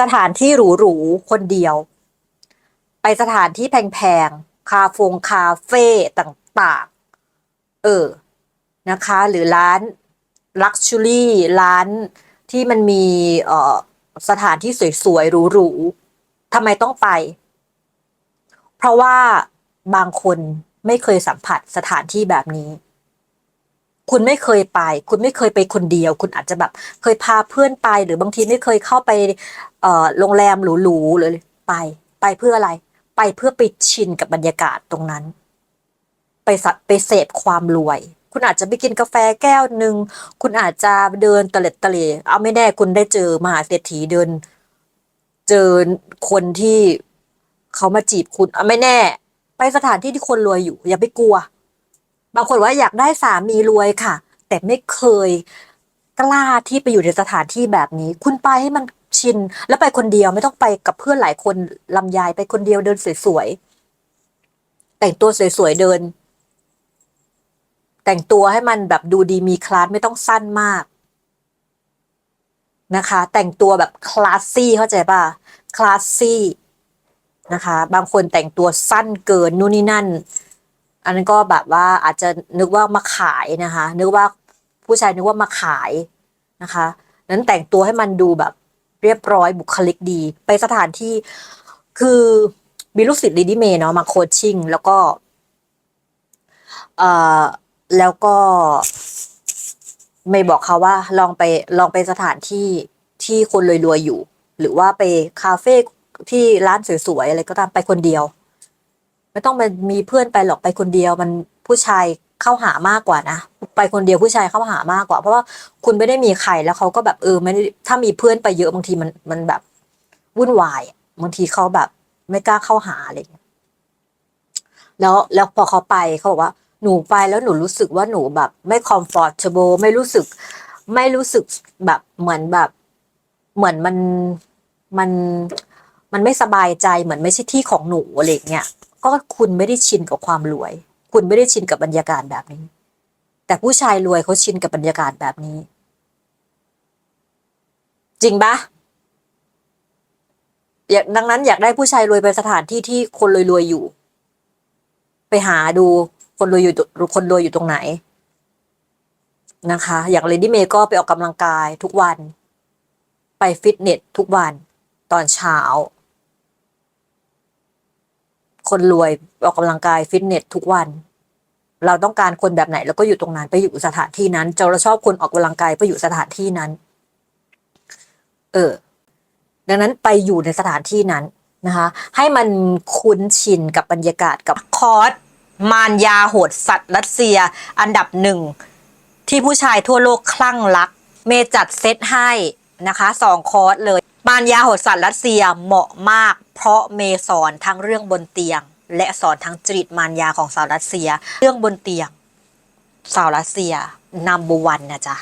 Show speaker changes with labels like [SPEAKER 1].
[SPEAKER 1] สถานที่หรูๆคนเดียว ไปสถานที่แพงๆ คาฟงคาเฟ่ต่างๆ เออ นะคะ หรือร้านลักชัวรี่ร้านที่มันมีเอ่อสถานที่สวยๆหรูๆทำไมต้องไป เพราะว่าบางคนไม่เคยสัมผัสสถานที่แบบนี้ คุณไม่เคยไป คุณไม่เคยไปคนเดียว คุณอาจจะแบบเคยพาเพื่อนไปหรือบางทีไม่เคยเข้าไปโรงแรมหรูๆเลยไป ไปเพื่ออะไร ไปเพื่อไปชินกับบรรยากาศตรงนั้น ไปสะไปเสพความรวย คุณอาจจะไปกินกาแฟแก้วหนึ่งคุณอาจจะเดินตะเล็ดตะเลเอาไม่แน่คุณได้เจอมหาเศรษฐีเดิน เจอคนที่เขามาจีบคุณเอาไม่แน่ ไปสถานที่ที่คนรวยอยู่ อย่าไปกลัว บางคนว่าอยากได้สามีรวยค่ะ แต่ไม่เคยกล้าที่ไปอยู่ในสถานที่แบบนี้ คุณไปให้มันชิน แล้วไปคนเดียวไม่ต้องไปกับเพื่อนหลายคนลำยายไปคนเดียวเดินสวยๆ แต่งตัวสวยๆเดิน แต่งตัวให้มันแบบดูดีมีคลาสไม่ต้องสั้นมากนะคะ แต่งตัวแบบคลาสซี่เข้าใจป่ะคลาสซี่นะคะ บางคนแต่งตัวสั้นเกินนู่นนี่นั่น อันนั้นก็แบบว่าอาจจะนึกว่ามาขายนะคะ นึกว่าผู้ชายนึกว่ามาขายนะคะ นั้นแต่งตัวให้มันดูแบบเรียบร้อยบุคลิกดี ไปสถานที่คือมีลูกศิษย์ลีดี้เมย์เนาะมาโคชชิ่งแล้วก็เอ่อแล้วก็เมย์บอกเขาว่าลองไปลองไปสถานที่ที่คนรวยๆอยู่ หรือว่าไปคาเฟ่ที่ร้านสวยๆอะไรก็ตามไปคนเดียว ไม่ต้องไปมีเพื่อนไปหรอกไปคนเดียวมันผู้ชายเข้าหามากกว่านะไปคนเดียวผู้ชายเข้าหามากกว่า เพราะว่าคุณไม่ได้มีใครแล้วเขาก็แบบเออไม่ได้ถ้ามีเพื่อนไปเยอะบางทีมันมันแบบวุ่นวายบางทีเขาแบบไม่กล้าเข้าหาอะไรอย่างเงี้ยแล้วแล้วพอเขาไปเขาบอกว่าหนูไปแล้วหนูรู้สึกว่าหนูแบบไม่ comfortable ไม่รู้สึก ไม่รู้สึกแบบเหมือนแบบ เหมือนมันมันมันไม่สบายใจเหมือนไม่ใช่ที่ของหนูอะไรอย่างเงี้ย ก็คุณไม่ได้ชินกับความรวย คุณไม่ได้ชินกับบรรยากาศแบบนี้ แต่ผู้ชายรวยเขาชินกับบรรยากาศแบบนี้ จริงปะอยากดังนั้นอยากได้ผู้ชายรวยไปสถานที่ที่คนรวยๆอยู่ ไปหาดูคนรวยอยู่คนรวยอยู่ตรงไหน นะคะ อย่างเลดี้เมย์ก็ไปออกกำลังกายทุกวัน ไปฟิตเนสทุกวัน ตอนเช้า คนรวยออกกำลังกายฟิตเนสทุกวัน เราต้องการคนแบบไหนเราก็อยู่ตรงนั้นไปอยู่สถานที่นั้นเราชอบคนออกกำลังกายไปอยู่สถานที่นั้น เออ ดังนั้นไปอยู่ในสถานที่นั้นนะคะ ให้มันคุ้นชินกับบรรยากาศกับคอร์สมารยาโหดสัตว์รัสเซีย อันดับหนึ่ง ที่ผู้ชายทั่วโลกคลั่งรัก เมจัดเซตให้นะคะสองคอร์สเลยมารยาโหดสัตว์รัสเซียเหมาะมาก เพราะเมสอนทั้งเรื่องบนเตียง และสอนทั้งจริตมารยาของสาวรัสเซีย เรื่องบนเตียง สาวรัสเซียนัมเบอร์วันนะจ๊ะ